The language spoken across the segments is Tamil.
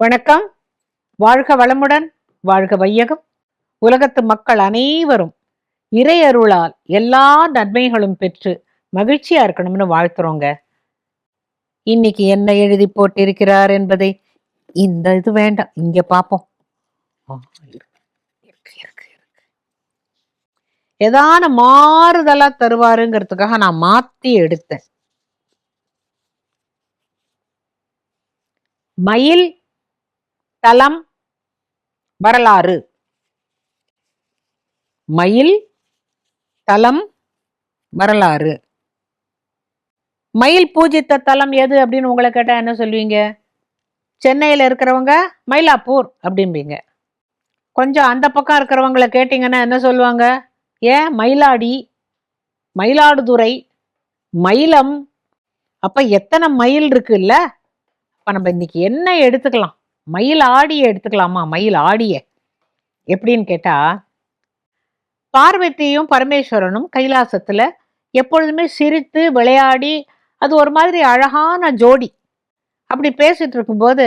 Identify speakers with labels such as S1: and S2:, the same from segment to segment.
S1: வணக்கம். வாழ்க வளமுடன் வாழ்க வையகம். உலகத்து மக்கள் அனைவரும் இறையருளால் எல்லா நன்மைகளும் பெற்று மகிழ்ச்சியா இருக்கணும்னு வாழ்த்துறோங்க. இன்னைக்கு என்ன எழுதி போட்டிருக்கிறார் என்பதை இந்த இது வேண்டாம் இங்க பார்ப்போம். ஏதான மாறுதலா தருவாருங்கிறதுக்காக நான் மாத்தி எடுத்தேன். மயில் தலம் வரலாறு. மயில் தலம் வரலாறு. மயில் பூஜித்த தலம் எது அப்படின்னு உங்களை கேட்டால் என்ன சொல்வீங்க சென்னையில் இருக்கிறவங்க மயிலாப்பூர் அப்படிம்பீங்க. கொஞ்சம் அந்த பக்கம் இருக்கிறவங்கள கேட்டிங்கன்னா என்ன சொல்லுவாங்க? ஏன் மயிலாடி மயிலாடுதுறை மயிலம். அப்போ எத்தனை மயில் இருக்குல்ல? அப்ப நம்ம இன்னைக்கு என்ன எடுத்துக்கலாம்? மயில் ஆடிய எடுத்துக்கலாமா? மயில் ஆடிய. எப்படின்னு கேட்டா பார்வதியும் பரமேஸ்வரனும் கைலாசத்துல எப்பொழுதுமே சிரித்து விளையாடி அது ஒரு மாதிரி அழகான ஜோடி. அப்படி பேசிட்டு இருக்கும்போது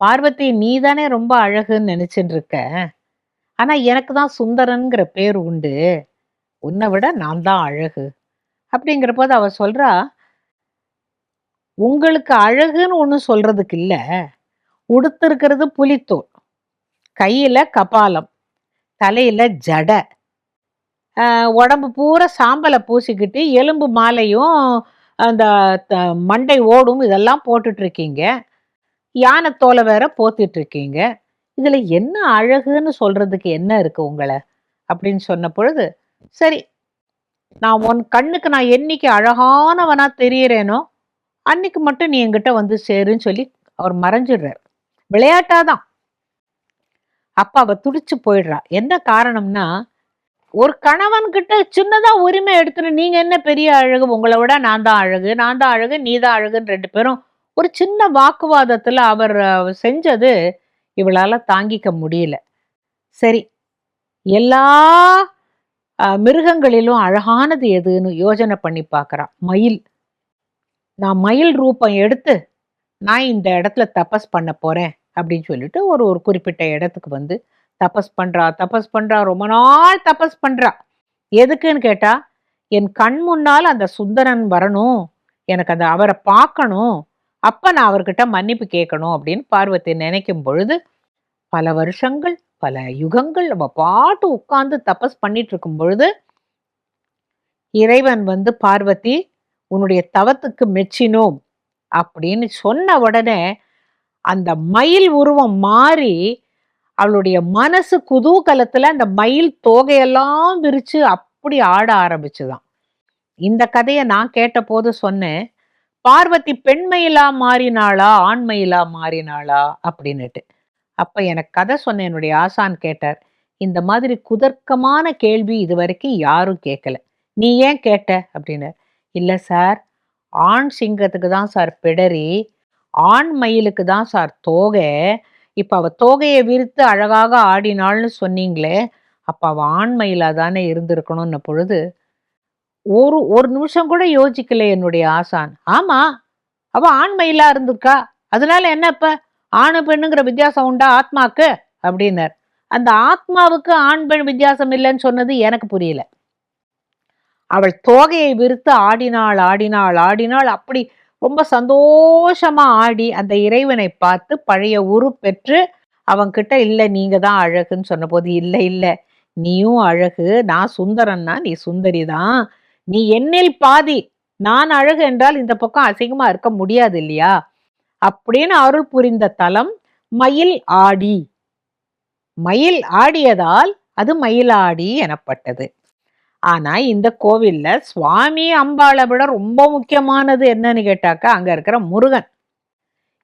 S1: பார்வதி நீ தானே ரொம்ப அழகுன்னு நினைச்சிட்டு இருக்க. ஆனா எனக்கு தான் சுந்தரனுங்கிற பேர் உண்டு. உன்னை விட நான் தான் அழகு. அப்படிங்கிற போது அவ சொல்றா உங்களுக்கு அழகுன்னு ஒன்றும் சொல்றதுக்கு இல்லை. உடுத்திருக்கிறது புலித்தோல். கையில கபாலம் தலையில ஜடை. உடம்பு பூரா சாம்பலை பூசிக்கிட்டு எலும்பு மாலையும் அந்த த- மண்டை ஓடும் இதெல்லாம் போட்டுட்ருக்கீங்க. யானை தோலை வேற போத்திட்ருக்கீங்க. இதில் என்ன அழகுன்னு சொல்கிறதுக்கு என்ன இருக்கு உங்களை? அப்படின்னு சொன்ன பொழுது சரி நான் உன் கண்ணுக்கு நான் என்னைக்கு அழகானவனாக தெரியறேனோ அன்னைக்கு மட்டும் நீ என்கிட்ட வந்து சேருன்னு சொல்லி அவர் மறைஞ்சிடுறார். விளையாட்டாதான். அப்ப அவ துடிச்சு போயிடுறா. என்ன காரணம்னா ஒரு கணவன் கிட்ட சின்னதா உரிமை எடுத்துட்டு நீங்க என்ன பெரிய அழகு? உங்களை விட நான் தான் அழகு. நான் தான் அழகு. நீ தான் அழகுன்னு ரெண்டு பேரும் ஒரு சின்ன வாக்குவாதத்துல அவர் செஞ்சது இவளால தாங்கிக்க முடியல. சரி. எல்லா மிருகங்களிலும் அழகானது எதுன்னு யோசனை பண்ணி பார்க்கறா மயில். நான் மயில் ரூபம் எடுத்து நான் இந்த இடத்துல தபஸ் பண்ண போறேன். அப்படின்னு சொல்லிட்டு ஒரு ஒரு குறிப்பிட்ட இடத்துக்கு வந்து தபஸ் பண்றா தபஸ் பண்றா ரொம்ப நாள் தபஸ் பண்றா. எதுக்குன்னு கேட்டா என் கண் முன்னால் அந்த சுந்தரன் வரணும் எனக்கு அந்த அவரை பார்க்கணும் அப்போ நான் அவர்கிட்ட மன்னிப்பு கேட்கணும் அப்படின்னு பார்வதி நினைக்கும் பொழுது பல வருஷங்கள் பல யுகங்கள் நம்ம பாட்டு உட்கார்ந்து தபஸ் பண்ணிட்டு இருக்கும் பொழுது இறைவன் வந்து பார்வதி உன்னுடைய தவத்துக்கு மெச்சினோம். அப்படின்னு சொன்ன உடனே அந்த மயில் உருவம் மாறி அவளுடைய மனசு குதூகலத்துல அந்த மயில் தோகையெல்லாம் விரிச்சு அப்படி ஆட ஆரம்பிச்சுதான். இந்த கதையை நான் கேட்டபோது சொன்னேன் பார்வதி பெண்மயிலா மாறினாளா ஆண்மயிலா மாறினாளா? அப்படின்னுட்டு. அப்ப எனக்கு கதை சொன்ன என்னுடைய ஆசான் கேட்டார் இந்த மாதிரி குதர்க்கமான கேள்வி இது வரைக்கும் யாரும் கேட்கல. நீ ஏன் கேட்ட? அப்படின்னு இல்லை சார் ஆண் சிங்கத்துக்கு தான் சார் பிடரி ஆண் மயிலுக்கு தான் சார் தோகை. இப்போ அவள் தோகையை விரித்து அழகாக ஆடினாள்னு சொன்னீங்களே அப்போ அவள் ஆண் மயிலாக தானே இருந்திருக்கணும்னு பொழுது ஒரு ஒரு நிமிஷம் கூட யோசிக்கல என்னுடைய ஆசான். ஆமா அவ ஆண் மயிலா இருந்திருக்கா அதனால என்ன இப்ப? ஆணு பெண்ணுங்கிற வித்தியாசம் உண்டா ஆத்மாக்கு? அப்படின்னார். அந்த ஆத்மாவுக்கு ஆண் பெண் வித்தியாசம் இல்லைன்னு சொன்னது எனக்கு புரியல. அவள் தோகையை விரித்து ஆடினாள் ஆடினாள் ஆடினாள் அப்படி ரொம்ப சந்தோஷமா ஆடி அந்த இறைவனை பார்த்து பழைய உரு பெற்று அவன்கிட்ட இல்ல நீங்க தான் அழகுன்னு சொன்னபோது இல்ல இல்ல நீயும் அழகு நான் சுந்தரன்னா நீ சுந்தரி தான். நீ என்னில் பாதி நான் அழகு என்றால் இந்த பக்கம் அசிங்கமா இருக்க முடியாது இல்லையா? அப்படின்னு அருள் புரிந்த தலம் மயில் ஆடி. மயில் ஆடியதால் அது மயிலாடி எனப்பட்டது. ஆனா இந்த கோவில்ல சுவாமி அம்பாளை விட ரொம்ப முக்கியமானது என்னன்னு கேட்டாக்கா அங்க இருக்கிற முருகன்.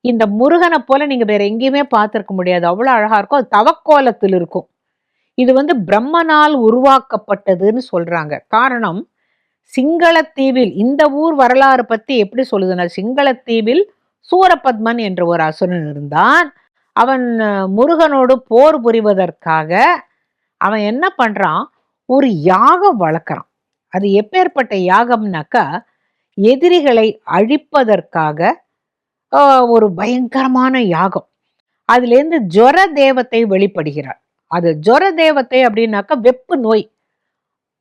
S1: இந்த முருகனை போல நீங்க வேற எங்கேயுமே பார்த்துருக்க முடியாது. அவ்வளோ அழகா இருக்கும். அது தவக்கோலத்தில் இருக்கும். இது வந்து பிரம்மனால் உருவாக்கப்பட்டதுன்னு சொல்றாங்க. காரணம் சிங்களத்தீவில் இந்த ஊர் வரலாறு பத்தி எப்படி சொல்லுதுன்னா சிங்களத்தீவில் சூரபத்மன் என்ற ஒரு அசுரன் இருந்தான். அவன் முருகனோடு போர் புரிவதற்காக அவன் என்ன பண்றான்? ஒரு யாகம் வளர்க்குறான். அது எப்பேற்பட்ட யாகம்னாக்கா எதிரிகளை அழிப்பதற்காக ஒரு பயங்கரமான யாகம். அதுலேருந்து ஜொர தேவத்தை வெளிப்படுகிறார். அது ஜொர தேவத்தை அப்படின்னாக்கா வெப்பு நோய்.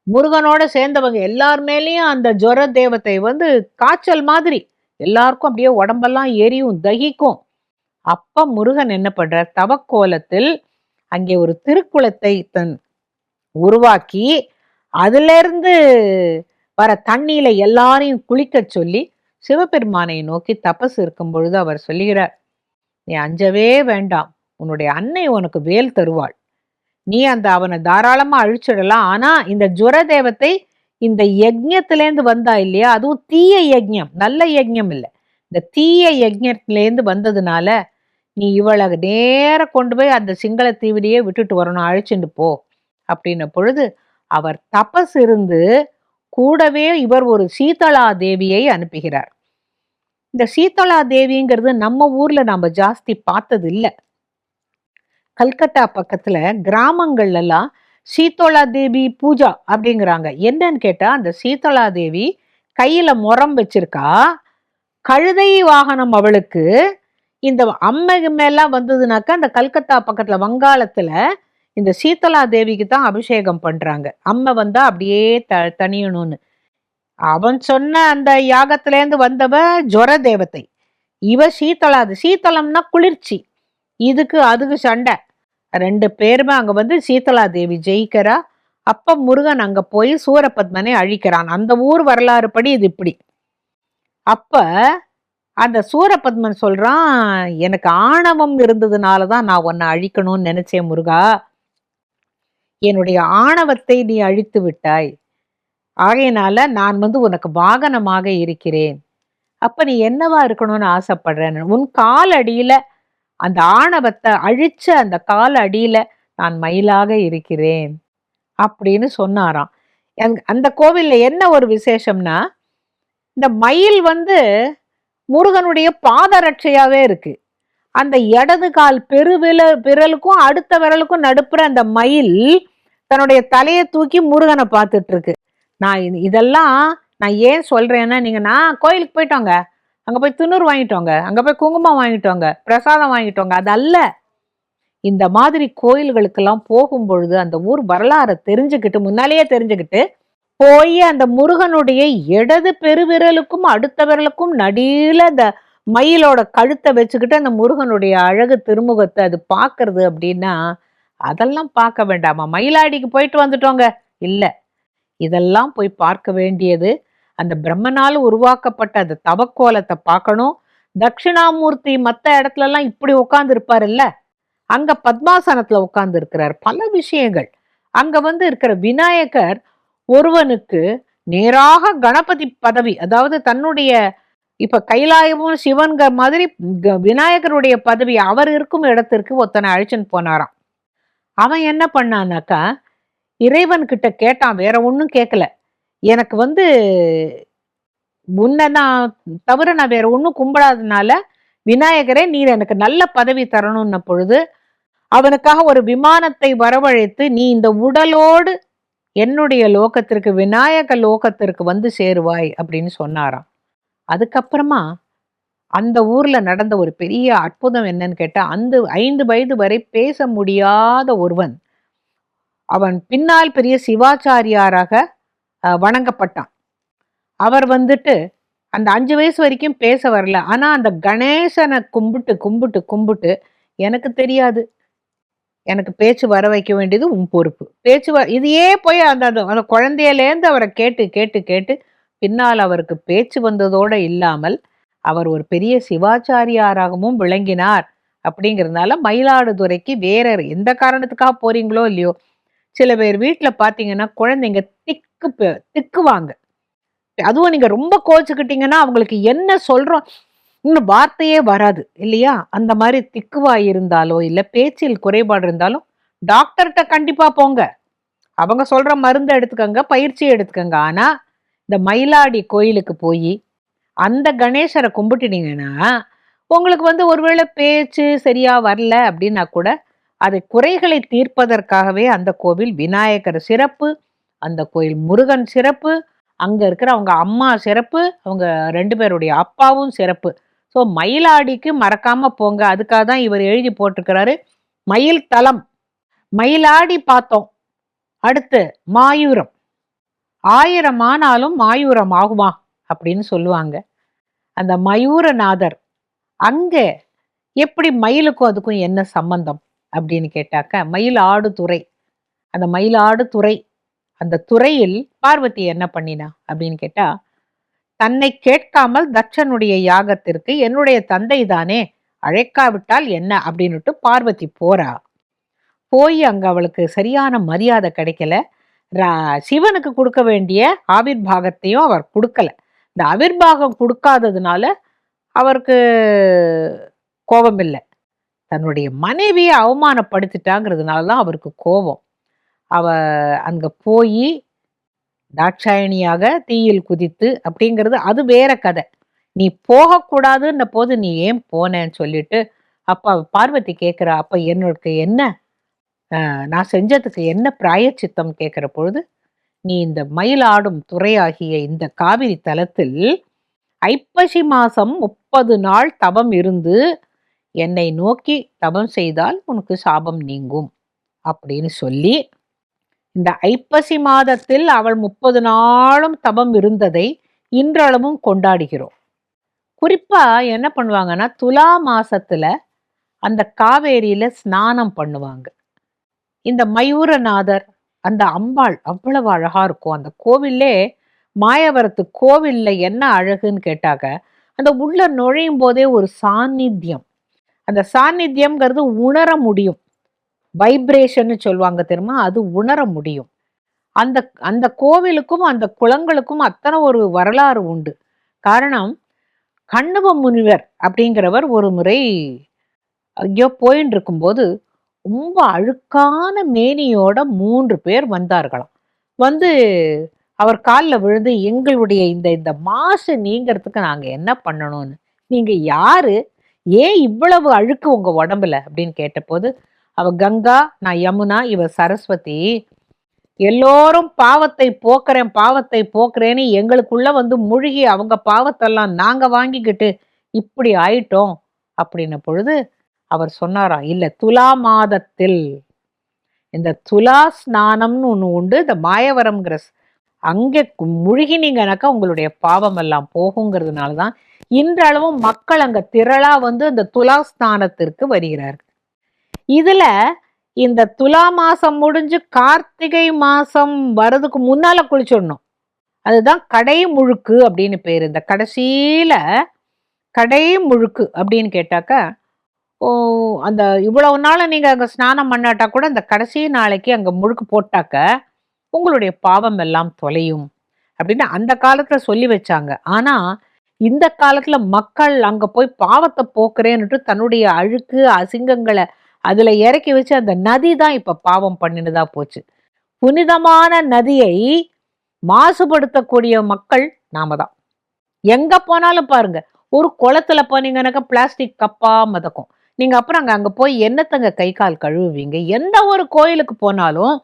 S1: முருகனோட சேர்ந்தவங்க எல்லார் மேலேயும் அந்த ஜொர தேவத்தை வந்து காய்ச்சல் மாதிரி எல்லாருக்கும் அப்படியே உடம்பெல்லாம் எரியும் தகிக்கும். அப்ப முருகன் என்ன பண்றார்? தவக்கோலத்தில் அங்கே ஒரு திருக்குளத்தை தன் உருவாக்கி அதிலிருந்து வர தண்ணியில எல்லாரையும் குளிக்க சொல்லி சிவபெருமானை நோக்கி தபஸ் இருக்கும் பொழுது அவர் சொல்லுகிறார் நீ அஞ்சவே வேண்டாம். உன்னுடைய அன்னை உனக்கு வேல் தருவாள். நீ அந்த அவனை தாராளமா அழிச்சிடலாம். ஆனா இந்த ஜுர தேவத்தை இந்த யஜ்யத்திலேருந்து வந்தா இல்லையா? அதுவும் தீய யஜ்யம் நல்ல யஜ்யம் இல்லை. இந்த தீய யஜ்யத்திலேருந்து வந்ததுனால நீ இவளை நேர கொண்டு போய் அந்த சிங்கள தீவிடியே விட்டுட்டு வரணும். அழிச்சுட்டு போ. அப்படின்ன பொழுது அவர் தபஸ் இருந்து கூடவே இவர் ஒரு சீதளா தேவியை அனுப்புகிறார். இந்த சீதளா தேவிங்கிறது நம்ம ஊர்ல நம்ம ஜாஸ்தி பார்த்தது இல்லை கல்கத்தா பக்கத்துல கிராமங்கள்ல எல்லாம் சீதளா தேவி பூஜா அப்படிங்கிறாங்க. என்னன்னு கேட்டா அந்த சீதளா தேவி கையில முறம் வச்சிருக்கா. கழுதை வாகனம் அவளுக்கு. இந்த அம்மை மேலாம் வந்ததுனாக்கா அந்த கல்கத்தா பக்கத்துல வங்காளத்துல இந்த சீத்தலா தேவிக்கு தான் அபிஷேகம் பண்றாங்க. அம்மை வந்தா அப்படியே த தனியணும்னு. அவன் சொன்ன அந்த யாகத்திலேருந்து வந்தவ ஜொர தேவத்தை. இவ சீத்தளாது சீத்தளம்னா குளிர்ச்சி. இதுக்கு அதுக்கு சண்டை. ரெண்டு பேருமே அங்க வந்து சீத்தலா தேவி ஜெயிக்கிறா. அப்ப முருகன் அங்க போய் சூரபத்மனை அழிக்கிறான். அந்த ஊர் வரலாறு படி இது இப்படி. அப்ப அந்த சூரபத்மன் சொல்றான் எனக்கு ஆணவம் இருந்ததுனால தான் நான் உன்னை அழிக்கணும்னு நினைச்சேன் முருகா. என்னுடைய ஆணவத்தை நீ அழித்து விட்டாய். ஆகையினால நான் வந்து உனக்கு வாகனமாக இருக்கிறேன். அப்ப நீ என்னவா இருக்கணும்னு ஆசைப்படுறேன் உன் கால் அடியில அந்த ஆணவத்தை அழிச்ச அந்த கால் அடியில நான் மயிலாக இருக்கிறேன் அப்படின்னு சொன்னாராம். அந்த- அந்த கோவில்ல என்ன ஒரு விசேஷம்னா இந்த மயில் வந்து முருகனுடைய பாதரட்சையாவே இருக்கு. அந்த இடது கால் பெருவில விரலுக்கும் அடுத்த விரலுக்கும் நடுப்புற அந்த மயில் தன்னுடைய தலையை தூக்கி முருகனை பார்த்துட்டு இருக்கு நான் இது- இதெல்லாம் நான் ஏன் சொல்றேன்னா நீங்க நான் கோயிலுக்கு போயிட்டோங்க. அங்க போய் துண்ணூறு வாங்கிட்டோங்க. அங்க போய் குங்குமம் வாங்கிட்டோங்க. பிரசாதம் வாங்கிட்டோங்க. அது அல்ல. இந்த மாதிரி கோயில்களுக்கெல்லாம் போகும் பொழுது அந்த ஊர் வரலாறை தெரிஞ்சுக்கிட்டு முன்னாலேயே தெரிஞ்சுக்கிட்டு போய் அந்த முருகனுடைய இடது பெருவிரலுக்கும் அடுத்த விரலுக்கும் நடுல அந்த மயிலோட கழுத்தை வச்சுக்கிட்டு அந்த முருகனுடைய அழகு திருமுகத்தை அது பார்க்கறது அப்படின்னா அதெல்லாம் பார்க்க வேண்டாமா? மயிலாடிக்கு போயிட்டு வந்துட்டோங்க. இல்ல. இதெல்லாம் போய் பார்க்க வேண்டியது அந்த பிரம்மனால் உருவாக்கப்பட்ட அந்த தவக்கோலத்தை பார்க்கணும். தட்சிணாமூர்த்தி மற்ற இடத்துல எல்லாம் இப்படி உட்கார்ந்து இருப்பாருல்ல அங்க பத்மாசனத்துல உட்கார்ந்து இருக்கிறார் பல விஷயங்கள். அங்க வந்து இருக்கிற விநாயகர் ஒருவனுக்கு நேராக கணபதி பதவி அதாவது தன்னுடைய இப்ப கைலாயமும் சிவன்கிற மாதிரி க- விநாயகருடைய பதவி அவர் இருக்கும் இடத்திற்கு ஒருத்தனை அழைச்சின்னு போனாராம். அவன் என்ன பண்ணானாக்கா இறைவன் கிட்ட கேட்டான் வேற ஒன்றும் கேட்கல எனக்கு வந்து உன்னை நான் தவிர நான் வேற ஒன்றும் கும்பிடாதனால விநாயகரே நீர் எனக்கு நல்ல பதவி தரணும்ன பொழுது அவனுக்காக ஒரு விமானத்தை வரவழைத்து நீ இந்த உடலோடு என்னுடைய லோகத்திற்கு விநாயக லோகத்திற்கு வந்து சேருவாய் அப்படின்னு சொன்னாராம். அதுக்கப்புறமா அந்த ஊர்ல நடந்த ஒரு பெரிய அற்புதம் என்னன்னு கேட்டா அந்த ஐந்து வயது வரை பேச முடியாத ஒருவன் அவன் பின்னால் பெரிய சிவாச்சாரியாராக வணங்கப்பட்டான். அவர் வந்துட்டு அந்த அஞ்சு வயசு வரைக்கும் பேச வரல. ஆனா அந்த கணேசனை கும்பிட்டு கும்பிட்டு கும்பிட்டு எனக்கு தெரியாது. எனக்கு பேச்சு வர வைக்க வேண்டியது உன் பொறுப்பு. பேச்சு வ இதையே போய் அந்த அந்த குழந்தையிலேருந்து அவரை கேட்டு கேட்டு கேட்டு பின்னால் அவருக்கு பேச்சு வந்ததோடு இல்லாமல் அவர் ஒரு பெரிய சிவாச்சாரியாராகவும் விளங்கினார். அப்படிங்கிறதுனால மயிலாடுதுறைக்கு வேற எந்த காரணத்துக்காக போறீங்களோ இல்லையோ சில பேர் வீட்டில் பார்த்தீங்கன்னா குழந்தைங்க திக்கு திக்குவாங்க. அதுவும் நீங்க ரொம்ப கோச்சுக்கிட்டீங்கன்னா அவங்களுக்கு என்ன சொல்றோம்? இன்னும் வார்த்தையே வராது இல்லையா? அந்த மாதிரி திக்குவா இருந்தாலோ இல்லை பேச்சில் குறைபாடு இருந்தாலும் டாக்டர்கிட்ட கண்டிப்பா போங்க. அவங்க சொல்ற மருந்து எடுத்துக்கங்க பயிற்சி எடுத்துக்கங்க. ஆனா இந்த மயிலாடி கோயிலுக்கு போய் அந்த கணேசரை கும்பிட்டுனீங்கன்னா உங்களுக்கு வந்து ஒருவேளை பேச்சு சரியா வரல அப்படின்னா கூட அதை குறைகளை தீர்ப்பதற்காகவே அந்த கோவில் விநாயகர் சிறப்பு அந்த கோயில் முருகன் சிறப்பு அங்க இருக்கிற அவங்க அம்மா சிறப்பு அவங்க ரெண்டு பேருடைய அப்பாவும் சிறப்பு. ஸோ மயிலாடிக்கு மறக்காம போங்க. அதுக்காக தான் இவர் எழுதி போட்டிருக்கிறாரு. மயில் தலம் மயிலாடி பார்த்தோம். அடுத்து மாயூரம். ஆயிரம் ஆனாலும் மாயூரம் ஆகுமா? அப்படின்னு சொல்லுவாங்க. அந்த மயூரநாதர் அங்க எப்படி மயிலுக்கும் அதுக்கும் என்ன சம்பந்தம் அப்படின்னு கேட்டாக்க மயிலாடு துறை. அந்த மயிலாடு துறை அந்த துறையில் பார்வதி என்ன பண்ணினா அப்படின்னு கேட்டா தன்னை கேட்காமல் தட்சனுடைய யாகத்திற்கு என்னுடைய தந்தை தானே அழைக்காவிட்டால் என்ன? அப்படின்னுட்டு பார்வதி போறா. போய் அங்க அவளுக்கு சரியான மரியாதை கிடைக்கல. ரா- சிவனுக்கு கொடுக்க வேண்டிய ஆவிர்வாகத்தையும் அவர் கொடுக்கல. இந்த அவிர்வாகம் கொடுக்காததுனால அவருக்கு கோபம் இல்லை தன்னுடைய மனைவியை அவமானப்படுத்திட்டாங்கிறதுனால தான் அவருக்கு கோபம். அவ அங்கே போய் தாட்சாயணியாக தீயில் குதித்து அப்படிங்கிறது அது வேற கதை. நீ போகக்கூடாதுன்ன போது நீ ஏன் போனேன்னு சொல்லிட்டு அப்போ பார்வதி கேட்குறா அப்போ என்னோட என்ன? நான் செஞ்சதுக்கு என்ன பிராயச்சித்தம்? கேட்குற பொழுது நீ இந்த மயிலாடும் துறையாகிய இந்த காவிரி தலத்தில் ஐப்பசி மாசம் முப்பது நாள் தவம் இருந்து என்னை நோக்கி தவம் செய்தால் உனக்கு சாபம் நீங்கும் அப்படின்னு சொல்லி இந்த ஐப்பசி மாதத்தில் அவள் முப்பது நாளும் தபம் இருந்ததை இன்றளவும் கொண்டாடுகிறோம். குறிப்பாக என்ன பண்ணுவாங்கன்னா துலா மாசத்துல அந்த காவேரியில ஸ்நானம் பண்ணுவாங்க. இந்த மயூரநாதர் அந்த அம்பாள் அவ்வளவு அழகா இருக்கும். அந்த கோவில்லே மாயவரத்து கோவில்ல என்ன அழகுன்னு கேட்டாக்க அந்த உள்ள நுழையும் போதே ஒரு சாநித்தியம். அந்த சாநித்தியம்ங்கிறது உணர முடியும். வைப்ரேஷன்னு சொல்லுவாங்க தெரியுமா? அது உணர முடியும். அந்த அந்த கோவிலுக்கும் அந்த குளங்களுக்கும் அத்தனை ஒரு வரலாறு உண்டு. காரணம் கண்ணுவ முனிவர் அப்படிங்கிறவர் ஒரு முறை ஐயோ போயின்னு இருக்கும்போது ரொம்ப அழுக்கான மேனியோட மூன்று பேர் வந்தார்களாம். வந்து அவர் காலில் விழுந்து எங்களுடைய இந்த இந்த மாசு நீங்கிறதுக்கு நாங்கள் என்ன பண்ணணும்னு? நீங்கள் யாரு? ஏன் இவ்வளவு அழுக்கு உங்கள் உடம்புல? அப்படின்னு கேட்டபோது அவ கங்கா நான் யமுனா இவ சரஸ்வதி. எல்லோரும் பாவத்தை போக்குறேன் பாவத்தை போக்குறேன்னு எங்களுக்குள்ள வந்து முழுகி அவங்க பாவத்தெல்லாம் நாங்கள் வாங்கிக்கிட்டு இப்படி ஆயிட்டோம். அப்படின்ன பொழுது அவர் சொன்னாராம் இல்ல துலா மாதத்தில். இந்த துலா ஸ்நானம்னு ஒன்று உண்டு இந்த மாயவரம்ங்கிற அங்கே முழுகினீங்கனாக்கா உங்களுடைய பாவம் எல்லாம் போகுங்கிறதுனால தான் இன்றளவும் மக்கள் அங்கே திரளா வந்து இந்த துலா ஸ்நானத்திற்கு வருகிறார்கள் இதில் இந்த துலா மாதம் முடிஞ்சு கார்த்திகை மாதம் வர்றதுக்கு முன்னால் குளிச்சிடணும். அதுதான் கடை முழுக்கு அப்படின்னு பேர். இந்த கடைசியில் கடை முழுக்கு அப்படின்னு கேட்டாக்கா அந்த இவ்வளவு நாள் நீங்க அங்க ஸ்நானம் பண்ணாட்டா கூட அந்த கடைசி நாளைக்கு அங்க முழுக்கு போட்டாக்க உங்களுடைய பாவம் எல்லாம் தொலையும் அப்படின்னு அந்த காலத்துல சொல்லி வச்சாங்க. ஆனா இந்த காலத்துல மக்கள் அங்க போய் பாவத்தை போக்குறேன்னுட்டு தன்னுடைய அழுக்கு அசிங்கங்களை அதுல இறக்கி வச்சு அந்த நதி தான் இப்ப பாவம் பண்ணினதா போச்சு. புனிதமான நதியை மாசுபடுத்தக்கூடிய மக்கள் நாம தான். எங்க போனாலும் பாருங்க ஒரு குளத்துல போனீங்கன்னாக்கா பிளாஸ்டிக் கப்பா மதக்கும். நீங்கள் அப்புறம் அங்கே அங்கே போய் என்னத்தங்க கை கால் கழுவுவீங்க? எந்த ஒரு கோயிலுக்கு போனாலும்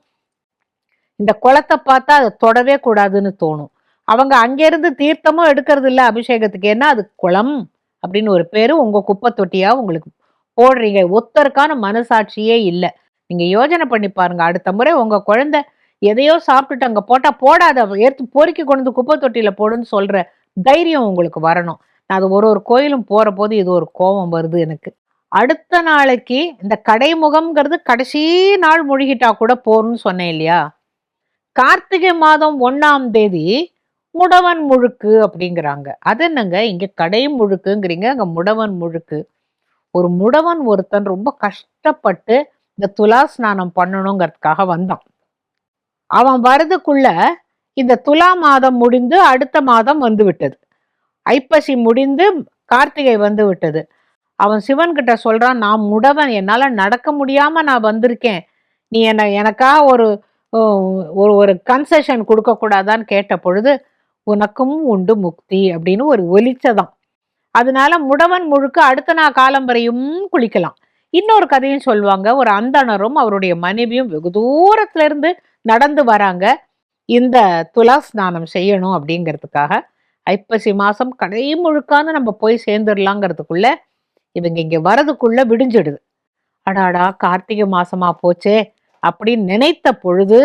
S1: இந்த குளத்தை பார்த்தா அதை தொடவே கூடாதுன்னு தோணும். அவங்க அங்கேருந்து தீர்த்தமும் எடுக்கிறது இல்லை அபிஷேகத்துக்கு. ஏன்னா அது குளம் அப்படின்னு ஒரு பேரு. உங்கள் குப்பை தொட்டியாக உங்களுக்கு போடுறீங்க. ஒத்தருக்கான மனசாட்சியே இல்லை. நீங்கள் யோசனை பண்ணி பாருங்க. அடுத்த முறை உங்கள் குழந்தை எதையோ சாப்பிட்டுட்டு அங்கே போட்டால் போடாத. எடுத்து பொறுக்கி கொண்டு வந்து குப்பை தொட்டியில் போடுன்னு சொல்கிற தைரியம் உங்களுக்கு வரணும். நான் அது ஒரு ஒரு கோயிலும் போகிற போது இது ஒரு கோபம் வருது எனக்கு. அடுத்த நாளைக்கு இந்த கடைமுகம்ங்கிறது கடைசி நாள் முழுகிட்டா கூட போறோம்னு சொன்னேன் இல்லையா? கார்த்திகை மாதம் ஒன்றாம் தேதி முடவன் முழுக்கு அப்படிங்கிறாங்க. அது என்னங்க? இங்க கடை முழுக்குங்கிறீங்க. அங்க முடவன் முழுக்கு. ஒரு முடவன் ஒருத்தன் ரொம்ப கஷ்டப்பட்டு இந்த துலா ஸ்நானம் பண்ணணுங்கிறதுக்காக வந்தான். அவன் வரதுக்குள்ள இந்த துலா மாதம் முடிந்து அடுத்த மாதம் வந்து விட்டது ஐப்பசி முடிந்து கார்த்திகை வந்து விட்டது அவன் சிவன் கிட்ட சொல்றான் நான் முடவன் என்னால் நடக்க முடியாம நான் வந்திருக்கேன். நீ என்ன எனக்காக ஒரு ஒரு ஒரு கன்செஷன் கொடுக்கக்கூடாதான்னு கேட்ட பொழுது உனக்கும் உண்டு முக்தி அப்படின்னு ஒரு ஒலிச்சதான். அதனால முடவன் முழுக்க அடுத்த நாள் காலம் வரையும் குளிக்கலாம். இன்னொரு கதையும் சொல்லுவாங்க ஒரு அந்தணரும் அவருடைய மனைவியும் வெகு தூரத்துல இருந்து நடந்து வராங்க இந்த துலா ஸ்நானம் செய்யணும் அப்படிங்கிறதுக்காக. ஐப்பசி மாசம் கடை முழுக்கான்னு நம்ம போய் சேர்ந்துடலாங்கிறதுக்குள்ள இவங்க இங்க வரதுக்குள்ள விடிஞ்சிடுது. அடாடா கார்த்திகை மாசமா போச்சே அப்படின்னு நினைத்த பொழுது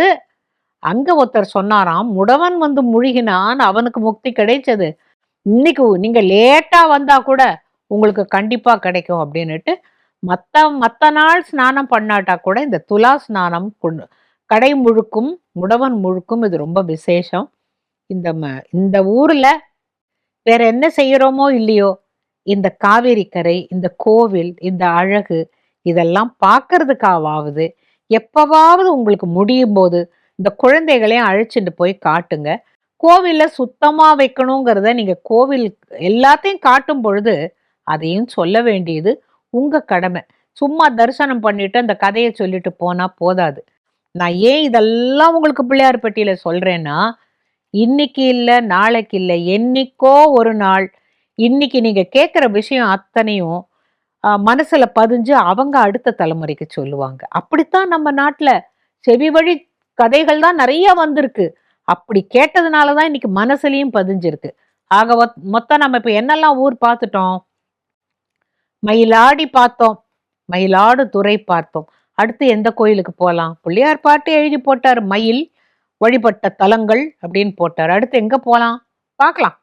S1: அங்க ஒருத்தர் சொன்னாராம் முடவன் வந்து முழுகினான் அவனுக்கு முக்தி கிடைச்சது. இன்னைக்கு நீங்க லேட்டா வந்தா கூட உங்களுக்கு கண்டிப்பா கிடைக்கும் அப்படின்னுட்டு மத்த மத்த நாள் ஸ்நானம் பண்ணாட்டா கூட இந்த துலா ஸ்நானம் கொண்டு கடை முழுக்கும் முடவன் முழுக்கும் இது ரொம்ப விசேஷம். இந்த ம- இந்த ஊர்ல வேற என்ன செய்யறோமோ இல்லையோ இந்த காவேரி கரை இந்த கோவில் இந்த அழகு இதெல்லாம் பார்க்கறதுக்காவது எப்பவாவது உங்களுக்கு முடியும் போது இந்த குழந்தைகளையும் அழைச்சிட்டு போய் காட்டுங்க. கோவில்ல சுத்தமா வைக்கணுங்கிறத நீங்க கோவில் எல்லாத்தையும் காட்டும் பொழுது அதையும் சொல்ல வேண்டியது உங்க கடமை. சும்மா தரிசனம் பண்ணிட்டு அந்த கதையை சொல்லிட்டு போனா போதாது. நான் ஏன் இதெல்லாம் உங்களுக்கு பிள்ளையார் பட்டியல சொல்றேன்னா இன்னைக்கு இல்லை நாளைக்கு இல்லை என்னைக்கோ ஒரு நாள் இன்னைக்கு நீங்க கேட்குற விஷயம் அத்தனையும் ஆஹ், மனசுல பதிஞ்சு அவங்க அடுத்த தலைமுறைக்கு சொல்லுவாங்க. அப்படித்தான் நம்ம நாட்டுல செவி வழி கதைகள் தான் நிறைய வந்திருக்கு. அப்படி கேட்டதுனால தான் இன்னைக்கு மனசுலயும் பதிஞ்சிருக்கு. ஆக மொத்தம் நம்ம இப்ப என்னெல்லாம் ஊர் பார்த்துட்டோம்? மயிலாடி பார்த்தோம். மயிலாடு துறை பார்த்தோம். அடுத்து எந்த கோயிலுக்கு போகலாம் பிள்ளையார் பாட்டு எழுதி போட்டார். மயில் வழிபட்ட தலங்கள் அப்படின்னு போட்டார். அடுத்து எங்க போகலாம் பார்க்கலாம்.